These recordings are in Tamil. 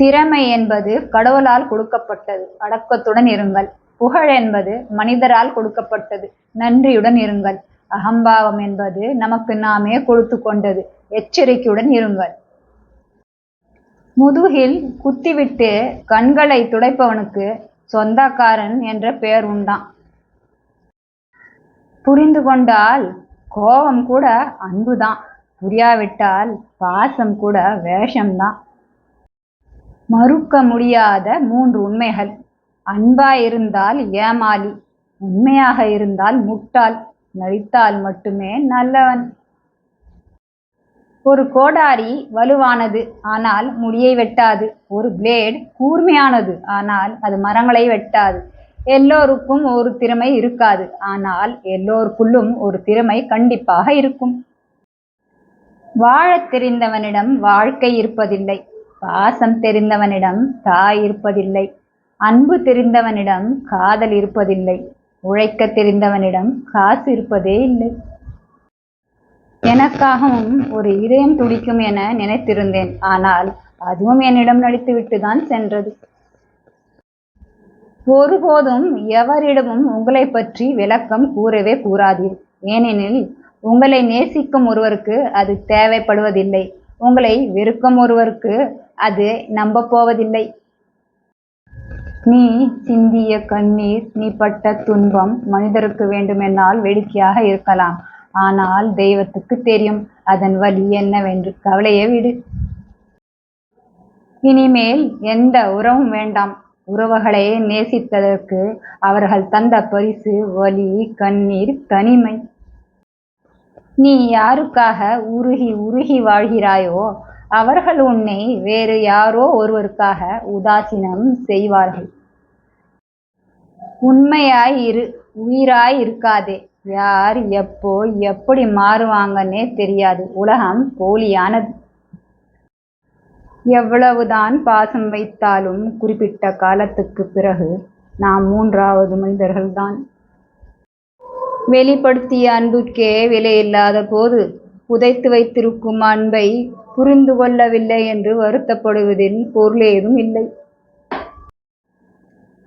திறமை என்பது கடவுளால் கொடுக்கப்பட்டது அடக்கத்துடன் இருங்கள். புகழ் என்பது மனிதரால் கொடுக்கப்பட்டது நன்றியுடன் இருங்கள். அகம்பாவம் என்பது நமக்கு நாமே கொடுத்து கொண்டது எச்சரிக்கையுடன் இருங்கள். முதுகில் குத்திவிட்டு கண்களை துடைப்பவனுக்கு சொந்தக்காரன் என்ற பெயர் உண்டாம். புரிந்து கொண்டால் கோபம் கூட அன்புதான் புரியாவிட்டால் பாசம் கூட வேஷம்தான். மறுக்க முடியாத மூன்று உண்மைகள். அன்பாயிருந்தால் ஏமாளி. உண்மையாக இருந்தால் முட்டாள். நடித்தால் மட்டுமே நல்லவன். ஒரு கோடாரி வலுவானது ஆனால் முடியை வெட்டாது. ஒரு பிளேடு கூர்மையானது ஆனால் அது மரங்களை வெட்டாது. எல்லோருக்கும் ஒரு திறமை இருக்காது. ஆனால் எல்லோருக்குள்ளும் ஒரு திறமை கண்டிப்பாக இருக்கும். வாழத் தெரிந்தவனிடம் வாழ்க்கை இருப்பதில்லை. பாசம் தெரிந்தவனிடம் தாய் இருப்பதில்லை. அன்பு தெரிந்தவனிடம் காதல் இருப்பதில்லை. உழைக்கத் தெரிந்தவனிடம் காசு இருப்பதே இல்லை. எனக்காகவும் ஒரு இதயம் துடிக்கும் என நினைத்திருந்தேன். ஆனால் அதுவும் என்னிடம் நடித்துவிட்டு தான் சென்றது. ஒருபோதும் எவரிடமும் உங்களைப்பற்றி விளக்கம் கூறவே கூறாதீர். ஏனெனில் உங்களை நேசிக்கும் ஒருவருக்கு அது தேவைப்படுவதில்லை. உங்களை வெறுக்கும் ஒருவருக்கு அது நம்ப போவதில்லை. நீ சிந்திய கண்ணீர் நீ பட்ட துன்பம் மனிதருக்கு வேண்டுமென்றால் வேடிக்கையாக இருக்கலாம். ஆனால் தெய்வத்துக்குத் தெரியும் அதன் வலி என்னவென்று. கவலையை விடு. இனிமேல் எந்த உறவும் வேண்டாம். உறவுகளை நேசித்ததற்கு அவர்கள் தந்த பரிசு வலி கண்ணீர் தனிமை. நீ யாருக்காக உருகி உருகி வாழ்கிறாயோ அவர்கள் உன்னை வேறு யாரோ ஒருவருக்காக உதாசீனம் செய்வார்கள். உண்மையாய் இரு உயிராய் இருக்காதே. யார் எப்போ எப்படி மாறுவாங்கன்னே தெரியாது. உலகம் போலியானது. எவ்வளவுதான் பாசம் வைத்தாலும் குறிப்பிட்ட காலத்துக்குப் பிறகு நாம் மூன்றாவது மனிதர்கள்தான். வெளிப்படுத்திய அன்புக்கே விலையில்லாத போது புதைத்து வைத்திருக்கும் அன்பை புரிந்து கொள்ளவில்லை என்று வருத்தப்படுவதில் பொருளேதும் இல்லை.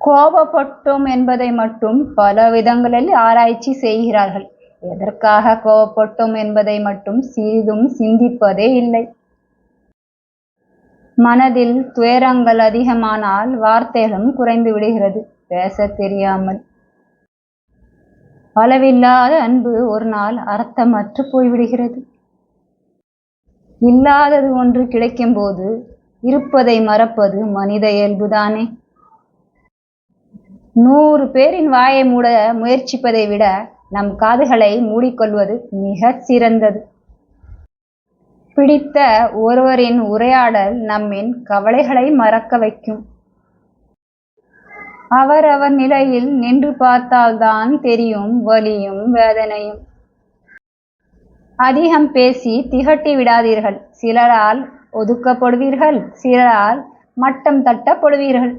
கோபப்பட்டோம் என்பதை மட்டும் பல விதங்களில் ஆராய்ச்சி செய்கிறார்கள். எதற்காக கோபப்பட்டோம் என்பதை மட்டும் சிறிதும் சிந்திப்பதே இல்லை. மனதில் துயரங்கள் அதிகமானால் வார்த்தைகளும் குறைந்து விடுகிறது. பேச தெரியாமல். அளவில்லாத அன்பு ஒரு நாள் அர்த்தமற்றுப் போய்விடுகிறது. இல்லாதது ஒன்று கிடைக்கும்போது இருப்பதை மறப்பது மனித இயல்புதானே. நூறு பேரின் வாயை மூட முயற்சிப்பதை விட நம் காதுகளை மூடிக்கொள்வது மிகச் சிறந்தது. பிடித்த ஒருவரின் உரையாடல் நம்மின் கவலைகளை மறக்க வைக்கும். அவரவர் நிலையில் நின்று பார்த்தால்தான் தெரியும் வலியும் வேதனையும். அதிகம் பேசி திகட்டி விடாதீர்கள். சிலரால் ஒதுக்கப்படுவீர்கள். சிலரால் மட்டம் தட்டப்படுவீர்கள்.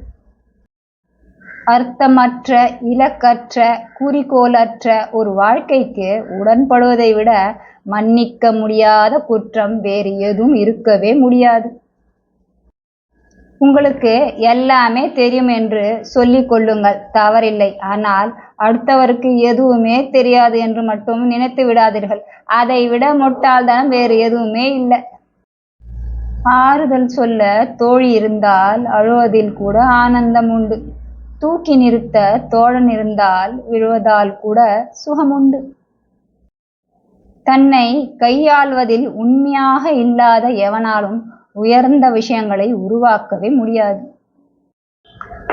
அர்த்தமற்ற இலக்கற்ற குறிக்கோளற்ற ஒரு வாழ்க்கைக்கு உடன்படுவதை விட மன்னிக்க முடியாத குற்றம் வேறு எதுவும் இருக்கவே முடியாது. உங்களுக்கு எல்லாமே தெரியும் என்று சொல்லிக் கொள்ளுங்கள் தவறில்லை. ஆனால் அடுத்தவருக்கு எதுவுமே தெரியாது என்று மட்டும் நினைத்து விடாதீர்கள். அதை விட முட்டாள்தனம் வேறு எதுவுமே இல்லை ஆறுதல் சொல்ல தோழி இருந்தால் அழுவதில் கூட ஆனந்தம் உண்டு. தூக்கி நிறுத்த தோழன் இருந்தால் விழுவதால் கூடச் சுகமுண்டு. தன்னை கையாள்வதில் உண்மையாக இல்லாத எவனாலும் உயர்ந்த விஷயங்களை உருவாக்கவே முடியாது.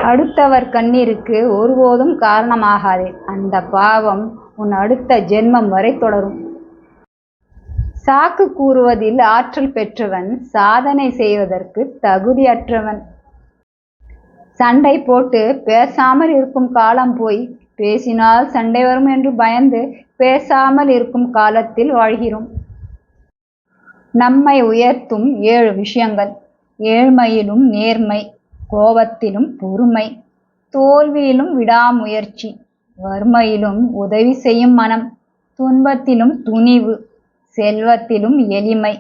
அடுத்தவர் கண்ணீருக்கு ஒருபோதும் காரணமாகாதே. அந்த பாவம் உன் அடுத்த ஜென்மம் வரை தொடரும். சாக்கு கூறுவதில் ஆற்றல் பெற்றவன் சாதனை செய்வதற்கு தகுதியற்றவன். சண்டை போட்டு பேசாமல் இருக்கும் காலம் போய் பேசினால் சண்டை வரும் என்று பயந்து பேசாமல் இருக்கும் காலத்தில் வாழ்கிறோம். நம்மை உயர்த்தும் ஏழு விஷயங்கள். ஏழ்மையிலும் நேர்மை. கோபத்திலும் பொறுமை. தோல்வியிலும் விடாமுயற்சி. வறுமையிலும் உதவி செய்யும் மனம். துன்பத்திலும் துணிவு. செல்வத்திலும் எளிமை.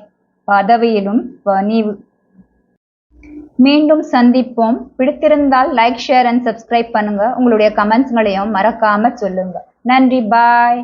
பதவியிலும் பணிவு. மீண்டும் சந்திப்போம் பிடித்திருந்தால் லைக் ஷேர் அண்ட் சப்ஸ்கிரைப் பண்ணுங்க உங்களுடைய கமெண்ட்ஸ்களையும் மறக்காம சொல்லுங்க நன்றி பாய்